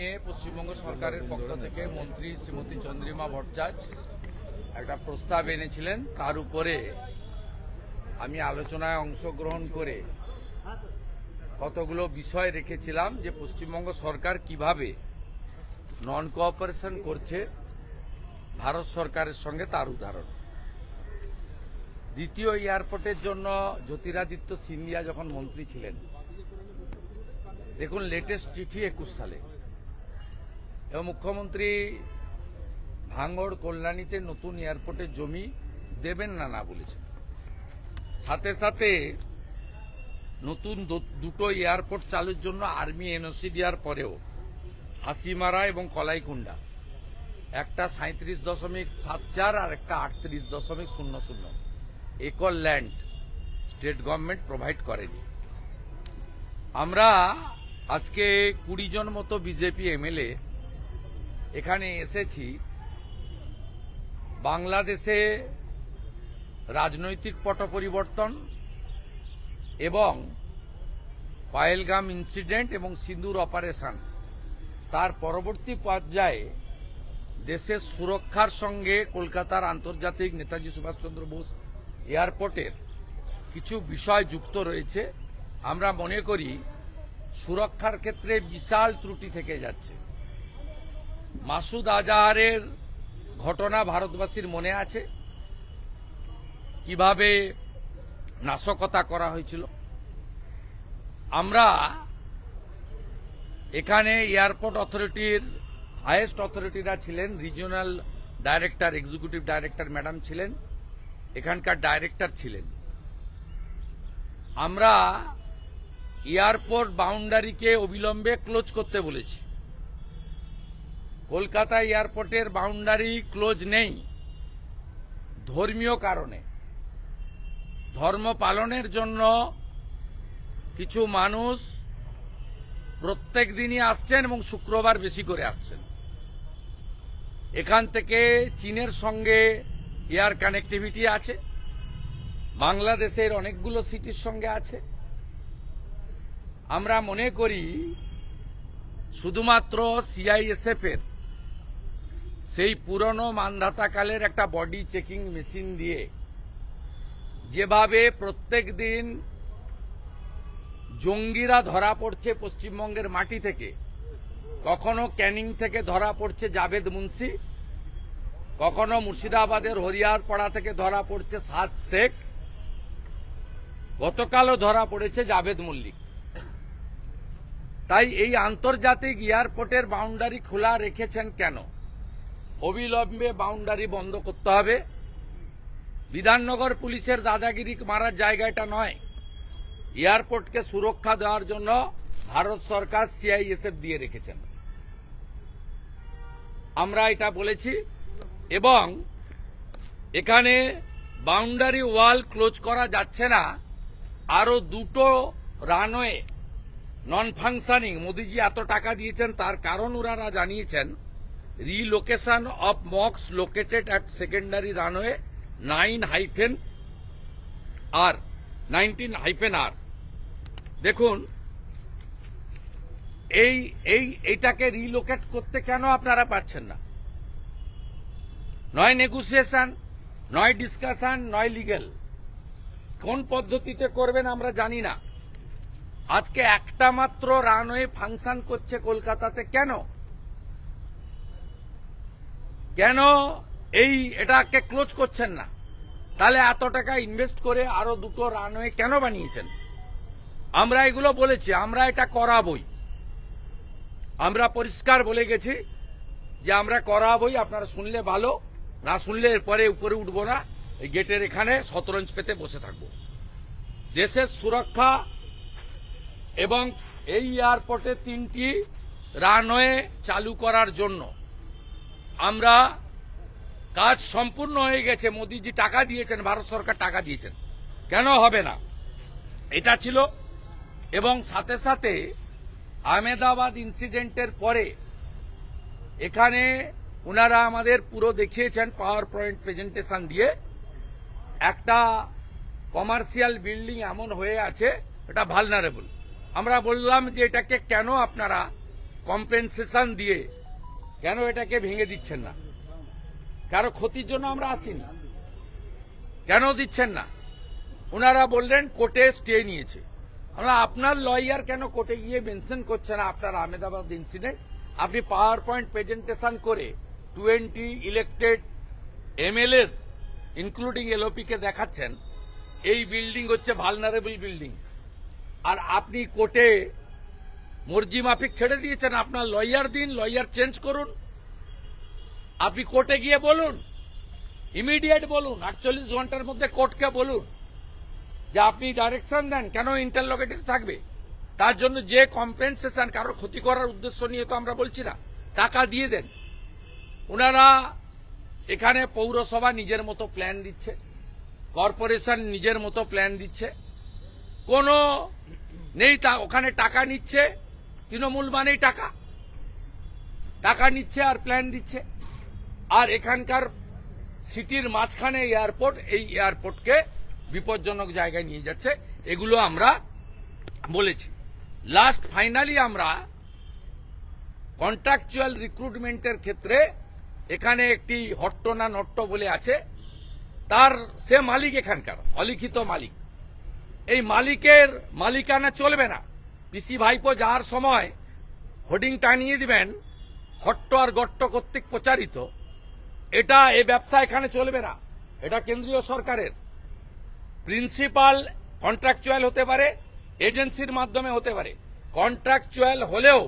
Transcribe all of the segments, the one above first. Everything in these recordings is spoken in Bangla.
পশ্চিমবঙ্গ সরকারের পক্ষ থেকে মন্ত্রী শ্রীমতী চন্দ্রিমা ভট্টাচার্য একটা প্রস্তাব এনেছিলেন। তার উপরে আমি আলোচনায় অংশগ্রহণ করে কতগুলো বিষয় রেখেছিলাম যে পশ্চিমবঙ্গ সরকার কীভাবে নন কোঅপারেশন করছে ভারত সরকারের সঙ্গে তার উদাহরণ। দ্বিতীয় এয়ারপোর্টের জন্য জ্যোতিরাদিত্য সিন্ধিয়া যখন মন্ত্রী ছিলেন, দেখুন লেটেস্ট চিঠি একুশ সালে। এবং মুখ্যমন্ত্রী ভাঙড় কল্যাণীতে নতুন এয়ারপোর্টের জমি দেবেন না না বলেছেন। সাথে সাথে নতুন দুটো এয়ারপোর্ট চালুর জন্য আর্মি এনওসি দেওয়ার পরেও হাসিমারা এবং কলাইকুণ্ডা, একটা সাঁত্রিশ দশমিক সাত চার আর একটা আটত্রিশ দশমিক শূন্য শূন্য acre land state government provide করেনি। আমরা আজকে কুড়ি জন মতো বিজেপি এমএলএ এখানে এসেছি বাংলাদেশে রাজনৈতিক পট পরিবর্তন এবং পায়েলগাম ইনসিডেন্ট এবং সিন্দুর অপারেশন তার পরবর্তী পর্যায়ে দেশের সুরক্ষার সঙ্গে কলকাতার আন্তর্জাতিক নেতাজি সুভাষচন্দ্র বোস এয়ারপোর্টের কিছু বিষয় যুক্ত রয়েছে। আমরা মনে করি সুরক্ষার ক্ষেত্রে বিশাল ত্রুটি থেকে যাচ্ছে। মাসুদ আজাহারের ঘটনা ভারতবাসীর মনে আছে? কীভাবে নাশকতা করা হয়েছিল? আমরা এখানে এয়ারপোর্ট অথরিটির, হায়েস্ট অথরিটিরা ছিলেন, regional director, executive director madam ছিলেন, এখানকার ডাইরেক্টর ছিলেন। আমরা এয়ারপোর্ট বাউন্ডারিকে অবিলম্বে ক্লোজ করতে বলেছি। কলকাতা এয়ারপোর্টের বাউন্ডারি ক্লোজ নেই। ধর্মীয় কারণে। ধর্ম পালনের জন্য কিছু মানুষ প্রত্যেক দিনই আসছেন এবং শুক্রবার বেশি করে আসছেন। এখান থেকে চীনের সঙ্গে এয়ার কানেক্টিভিটি আছে। বাংলাদেশের অনেকগুলো সিটির সঙ্গে আছে। আমরা মনে করি, শুধুমাত্র সিআইএসএফ এর সেই পুরনো মানধাতাকালের একটা বডি চেকিং মেশিন দিয়ে যেভাবে প্রত্যেক দিন জঙ্গিরা ধরা পড়ছে পশ্চিমবঙ্গের মাটি থেকে, কখনো ক্যানিং থেকে ধরা পড়ছে জাভেদ মুন্সি, কখনো মুর্শিদাবাদের হরিয়ারপাড়া থেকে ধরা পড়ছে সাদ শেখ, গতকালও ধরা পড়েছে জাভেদ মল্লিক। তাই এই আন্তর্জাতিক এয়ারপোর্টের বাউন্ডারি খোলা রেখেছেন কেন? অবিলম্বে বাউন্ডারি বন্ধ করতে হবে। বিধাননগর পুলিশের দাদাগিরি মারার জায়গাটা নয়। এয়ারপোর্টকে সুরক্ষা দেওয়ার জন্য ভারত সরকার সিআইএসএফ দিয়ে রেখেছেন। আমরা এটা বলেছি এবং এখানে বাউন্ডারি ওয়াল ক্লোজ করা যাচ্ছে না। আরও দুটো রানওয়ে নন ফাংশনিং মোদিজি এত টাকা দিয়েছেন, তার কারণ ওনারা জানিয়েছেন। Relocation of mocks located at secondary runway nine hyphen R nineteen hyphen R দেখুন, এই এই এইটাকে রিলোকেট করতে কেন আপনারা পাচ্ছেন না? নয় নেগোসিয়েশন নয় ডিসকাশন নয় লিগেল কোন পদ্ধতিতে করবেন আমরা জানি না। আজকে একটা মাত্র রানওয়ে ফাংশন করছে কলকাতাতে কেন? কেন এই এটাকে ক্লোজ করছেন না? তাহলে এত টাকা ইনভেস্ট করে আরও দুটো রানওয়ে কেন বানিয়েছেন? আমরা এগুলো বলেছি, আমরা এটা করাবই। আমরা পরিষ্কার বলে গেছি যে আমরা করাবই, আপনারা শুনলে ভালো, না শুনলে এরপরে উপরে উঠবো না, এই গেটের এখানে শতরঞ্জ পেতে বসে থাকব। দেশের সুরক্ষা এবং এই এয়ারপোর্টে তিনটি রানওয়ে চালু করার জন্য আমরা কাজ সম্পূর্ণ হয়ে গেছে, মোদীজি টাকা দিয়েছেন, ভারত সরকার টাকা দিয়েছেন। কেন হবে না? এটা ছিল, এবং সাথে সাথে আহমেদাবাদ ইনসিডেন্টের পরে এখানে ওনারা আমাদের পুরো দেখিয়েছেন পাওয়ার পয়েন্ট প্রেজেন্টেশন দিয়ে। একটা কমার্শিয়াল বিল্ডিং এমন হয়ে আছে, এটা ভালনারেবল আমরা বললাম যে এটাকে কেন আপনারা কম্পেনসেশন দিয়ে কেন এটাকে ভেঙে দিচ্ছেন না? কারও ক্ষতির জন্য আমরা আসিনি। কেন দিচ্ছেন না? ওনারা বললেন, কোর্টে স্টে নিয়েছে। আমরা আপনার লয়ার কেন কোর্টে গিয়ে মেনশন করছে না আপনার আহমেদাবাদ ইনসিডেন্ট আপনি পাওয়ার পয়েন্ট প্রেজেন্টেশন করে twenty elected MLAs including LOP কে দেখাচ্ছেন, এই বিল্ডিং হচ্ছে ভালনারেবল বিল্ডিং আর আপনি কোর্টে মর্জি মাফিক ছেড়ে দিয়েছেন। আপনার লয়ার দিন, লয়ার চেঞ্জ করুন। আপনি কোর্টে গিয়ে বলুন। ইমিডিয়েট বলুন। আটচল্লিশ ঘণ্টার মধ্যে কোর্টকে বলুন যে আপনি ডাইরেকশন দেন, কেন ইন্টারলোকেটেড থাকবে? তার জন্য যে কম্পেনসেশন কারোর ক্ষতি করার উদ্দেশ্য নিয়ে তো আমরা বলছি না, টাকা দিয়ে দেন। ওনারা এখানে পৌরসভা নিজের মতো প্ল্যান দিচ্ছে কর্পোরেশন নিজের মতো প্ল্যান দিচ্ছে। কোনো নেই তা ওখানে টাকা নিচ্ছে তৃণমূল মানেই টাকা। টাকা নিচ্ছে আর প্ল্যান দিচ্ছে। আর এখানকার সিটির মাঝখানে এয়ারপোর্ট এই এয়ারপোর্টকে বিপজ্জনক জায়গায় নিয়ে যাচ্ছে। এগুলো আমরা বলেছি। লাস্ট ফাইনালি আমরা কন্ট্রাকচুয়াল রিক্রুটমেন্টের ক্ষেত্রে এখানে একটি হট্ট না নট্ট বলে আছে। তার সে মালিক এখানকার, অলিখিত মালিক। এই মালিকের মালিকানা চলবে না। পিসি ভাইপো যাওয়ার সময় হোর্ডিং টানিয়ে দিবেন, হট্ট আর গট্ট কর্তৃক প্রচারিত, এটা এ ব্যবসা এখানে চলবে না। এটা কেন্দ্রীয় সরকারের। প্রিন্সিপাল কন্ট্রাকচুয়াল হতে পারে, এজেন্সির মাধ্যমে হতে পারে। কন্ট্রাকচুয়াল হলেও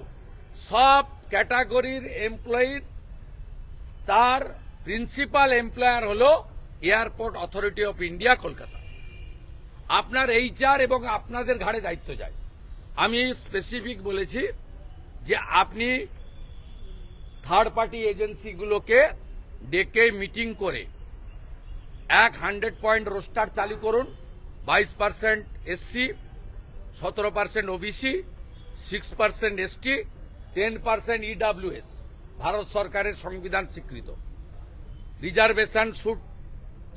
সব ক্যাটাগরির এমপ্লয়ির, তার প্রিন্সিপাল এমপ্লয়ার হল airport authority of India, Kolkata. আপনার এইচআর এবং আপনাদের ঘাড়ে দায়িত্ব যায়। আমি স্পেসিফিক বলেছি যে আপনি থার্ড পার্টি এজেন্সিগুলোকে ডেকে মিটিং করে এক হান্ড্রেড পয়েন্ট রোস্টার চালু করুন, বাইশ পার্সেন্ট এসসি সতেরো percent OBC six percent ST ten percent EWS Bharat সরকারের সংবিধান স্বীকৃত। রিজার্ভেশন শুড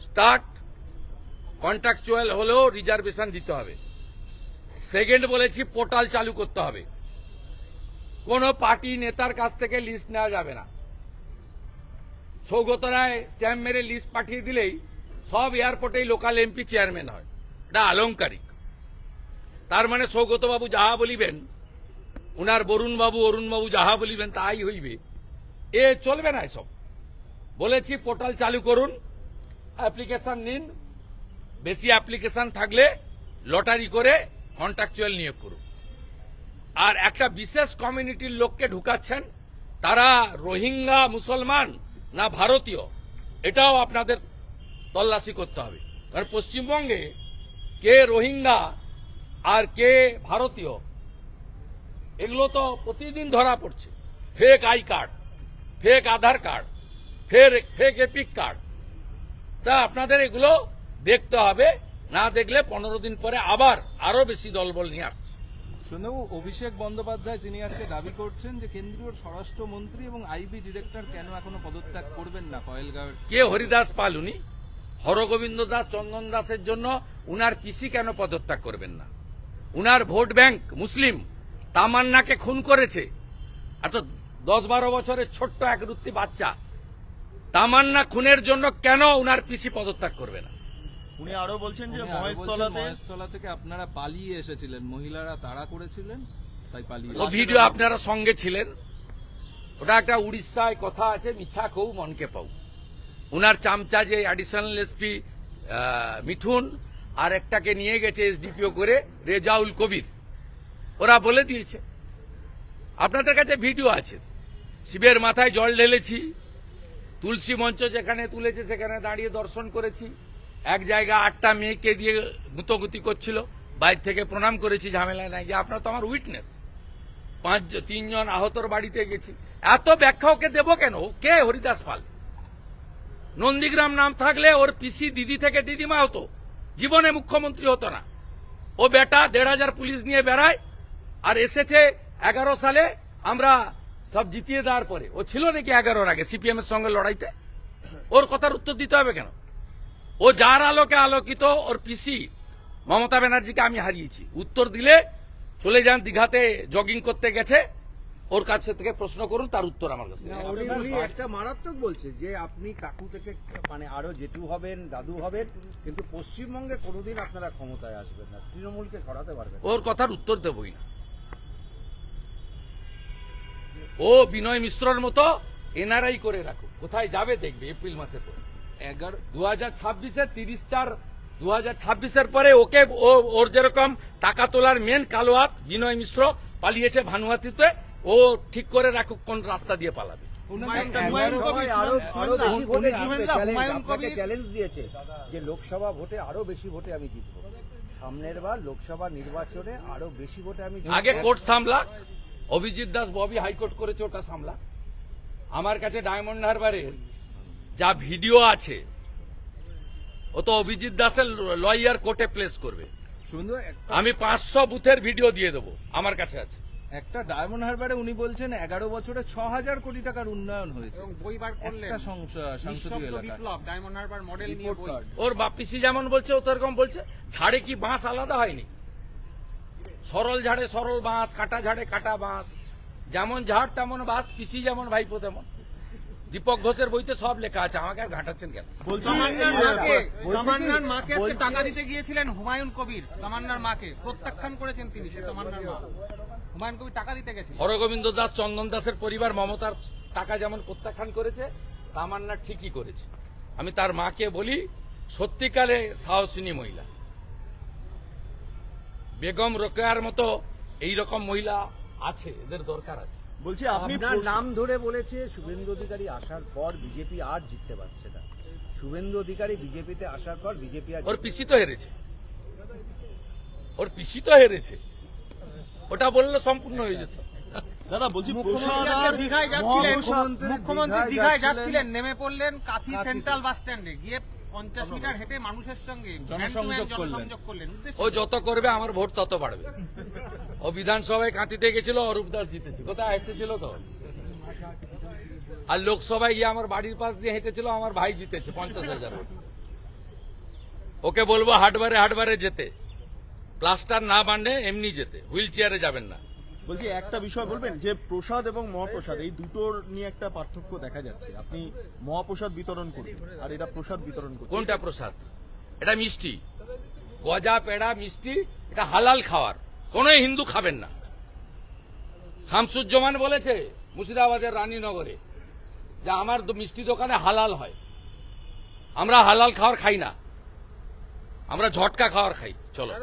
স্টার্ট কন্ট্রাকচুয়াল হলেও রিজার্ভেশন দিতে হবে। সেকেন্ড বলেছি পোর্টাল চালু করতে হবে। কোন পার্টি নেতার কাছ থেকে লিস্ট নেওয়া যাবে না। সৌগত রায় স্ট্যাম্প মেরে লিস্ট পাঠিয়ে দিলেই সব এয়ারপোর্টেই লোকাল এমপি চেয়ারম্যান হয়। এটা আলংকারিক। তার মানে সৌগতবাবু যাহা বলিবেন, উনার বরুণ বাবু, অরুণ বাবু যাহা বলিবেন তাই হইবে। এ চলবে না এসব। বলেছি পোর্টাল চালু করুন, অ্যাপ্লিকেশন নিন। বেশি অ্যাপ্লিকেশন থাকলে লটারি করে কন্ট্রাকচুয়াল নিয়োগ করুন। আর একটা বিশেষ কমিউনিটির লোককে ঢুকাচ্ছেন, তারা রোহিঙ্গা, মুসলমান না ভারতীয়, এটাও আপনাদের তল্লাশি করতে হবে। কারণ পশ্চিমবঙ্গে কে রোহিঙ্গা আর কে ভারতীয়, এগুলো তো প্রতিদিন ধরা পড়ছে। Fake I card fake Aadhaar card ফের ফেক এপিক কার্ড তা আপনাদের এগুলো দেখতে হবে। না দেখলে পনেরো দিন পরে আবার আরও বেশি দলবল নিয়ে আসছে। সন্ধ্যাবু অভিষেক বন্দ্যোপাধ্যায় তিনি আজকে দাবি করছেন যে কেন্দ্রীয় স্বরাষ্ট্রমন্ত্রী এবং আইবি ডিরেক্টর কেন এখনও পদত্যাগ করবেন না কয়েলগাঁওয়ের? কে হরিদাস পাল উনি? হরগোবিন্দ দাস চন্দন দাসের জন্য উনার পিসি কেন পদত্যাগ করবেন না? উনার ভোট ব্যাংক মুসলিম তামান্নাকে খুন করেছে। এত দশ বারো বছরের ছোট্ট এক রুত্তি বাচ্চা তামান্না খুনের জন্য কেন উনার পিসি পদত্যাগ করবে না? উনি আরও বলছেন যে মহেশতলাতে মহেশতলা থেকে আপনারা পালিয়ে এসেছিলেন। মহিলারা তাড়া করেছিলেন তাই পালিয়ে ও ভিডিও আপনারা সঙ্গে ছিলেন। ওটা একটা উড়িষ্যায় কথা আছে মিছা কৌ মনকে পাও উনার চামচা যে অ্যাডিশনাল এসপি মিঠুন আর একটাকে নিয়ে গেছে এসডিপিও করে রেজাউল কবির। ওরা বলে দিয়েছে। আপনাদের কাছে ভিডিও আছে। শিবের মাথায় জল ঢেলেছি তুলসী মঞ্চ যেখানে তুলেছে সেখানে দাঁড়িয়ে দর্শন করেছি। এক জায়গা আটটা মেয়েকে দিয়ে গুতগুতি করছিল, বাইর থেকে প্রণাম করেছি ঝামেলা নাই। যে আপনার তো আমার উইটনেস। পাঁচ তিনজন আহতর বাড়িতে গেছি। এত ব্যাখ্যা ওকে দেবো কেন? কে? হরিদাস পাল। নন্দীগ্রাম নাম থাকলে ওর পিসি দিদি থেকে দিদিমা হতো। জীবনে মুখ্যমন্ত্রী হতো না। ও বেটা দেড় হাজার পুলিশ নিয়ে বেড়ায়, আর এসেছে এগারো সালে। আমরা সব জিতিয়ে দেওয়ার পরে। ও ছিল নাকি এগারোর আগে সিপিএম এর সঙ্গে লড়াইতে? ওর কথার উত্তর দিতে হবে কেন? ও যার আলোকে আলোকিত ওর পিসি মমতা ব্যানার্জিকে আমি হারিয়েছি। উত্তর দিলে চলে যান দীঘাতে জগিং করতে গেছে। ওর কাছে থেকে প্রশ্ন করুন তার উত্তর আমার কাছে। একটা মারাত্মক বলছে যে আপনি কাকু থেকে মানে আরও জেঠু হবেন দাদু হবেন কিন্তু পশ্চিমবঙ্গে কোনোদিন আপনারা ক্ষমতায় আসবেন না। তৃণমূলকে সরাতে পারবেন ওর কথার উত্তর দেবই না। ও বিনয় মিশ্রর মতো এনআরআই করে রাখো কোথায় যাবে দেখবে এপ্রিল মাসের পর এগারো দু হাজার ছাব্বিশে তিরিশ চার দু হাজার ছাব্বিশের পরে ওকে ও ওর যেরকম টাকা তোলার মেন কালো হাত বিনয় মিশ্র পালিয়েছে ভানুয়াতিতে ও ঠিক করে রাখুক কোন রাস্তা দিয়ে পালাবে। চ্যালেঞ্জ দিয়েছে যে লোকসভা ভোটে আরও বেশি ভোটে আমি জিতবো। সামনের বার লোকসভা নির্বাচনে আরও বেশি ভোটে আমি জিতবো। আগে কোর্ট সামলা অভিজিৎ দাস ববি হাইকোর্ট করেছে ওটা সামলা আমার কাছে ডায়মন্ড হারবারের যা ভিডিও আছে ও তো অভিজিৎ দাসের লয়ার কোর্টে প্লেস করবে। আমি পাঁচশো বুথের ভিডিও দিয়ে দেবো আমার কাছে আছে। একটা ডায়মন্ড হারবারে উনি বলছেন এগারো বছরে ছ হাজার কোটি টাকার উন্নয়ন হয়েছে। ওর বাপিসি যেমন বলছে ও তো এরকম বলছে ঝাড়ে কি বাঁশ আলাদা হয়নি? সরল ঝাড়ে সরল বাঁশ কাটা ঝাড়ে কাটা বাঁশ যেমন ঝাড় তেমন বাঁশ পিসি যেমন ভাইপো তেমন। দীপক ঘোষের বইতে সব লেখা আছে আমাকে আর ঘাটাচ্ছেন কেন? তামান্নার মাকে টাকা দিতে গিয়েছিলেন হুমায়ুন কবির তামান্নার মাকে। প্রত্যাখ্যান করেছেন তিনি সে তামান্নার মা। হুমায়ুন কবির টাকা দিতে গেছিলেন হরগোবিন্দ দাস চন্দন দাসের পরিবার মমতার টাকা যেমন প্রত্যাখ্যান করেছে তামান্না ঠিকই করেছে। আমি তার মাকে বলি সত্যিকালে সাহসিনী মহিলা। বেগম রোকেয়ার মতো এই রকম মহিলা আছে এদের দরকার আছে। বলছি আপনি আপনার নাম ধরে বলেছে শুভেন্দু অধিকারী আসার পর বিজেপি আর জিততে পারছে না। শুভেন্দু অধিকারী বিজেপিতে আসার পর বিজেপি আর ওর পিসি তো হেরেছে। ওর পিসি তো হেরেছে। ওটা বললে সম্পূর্ণ হয়ে যেত। দাদা বলছি দীঘায় যাচ্ছিলেন। মুখ্যমন্ত্রী দীঘায়। যাচ্ছিলেন। নেমে পড়লেন কাথি সেন্ট্রাল বাস স্ট্যান্ডে। গিয়ে পঞ্চাশ মিটার হেঁটে মানুষের সঙ্গে জনসংযোগ করলেন। জনসংযোগ করলেন উদ্দেশ্য ও যত করবে আমার ভোট তত বাড়বে। ও বিধানসভায় কাঁতিতে গেছিল অরূপ দাস জিতেছে কোথায়? হেঁটেছিল তো। আর লোকসভায় গিয়ে আমার বাড়ির পাশ দিয়ে হেঁটেছিল আমার ভাই জিতেছে পঞ্চাশ হাজার ওকে বলব হাটবারে হাটবারে যেতে। প্লাস্টার না বানলে এমনি যেতে। হুইল চেয়ারে যাবেন না। বলছি একটা বিষয় বলবেন? যে প্রসাদ এবং মহাপ্রসাদ এই দুটোর নিয়ে একটা পার্থক্য দেখা যাচ্ছে। আপনি মহাপ্রসাদ বিতরণ করবেন আর এটা প্রসাদ বিতরণ করছেন। কোনটা প্রসাদ? এটা মিষ্টি। গজা পেড়া মিষ্টি এটা হালাল খাওয়ার। কোন হিন্দু খাবেন না। শামসুজ্জামান বলেছে মুর্শিদাবাদের রানীনগরে যে আমার মিষ্টি দোকানে হালাল হয়। আমরা হালাল খাওয়ার খাই না। আমরা ঝটকা খাওয়ার খাই। চলো।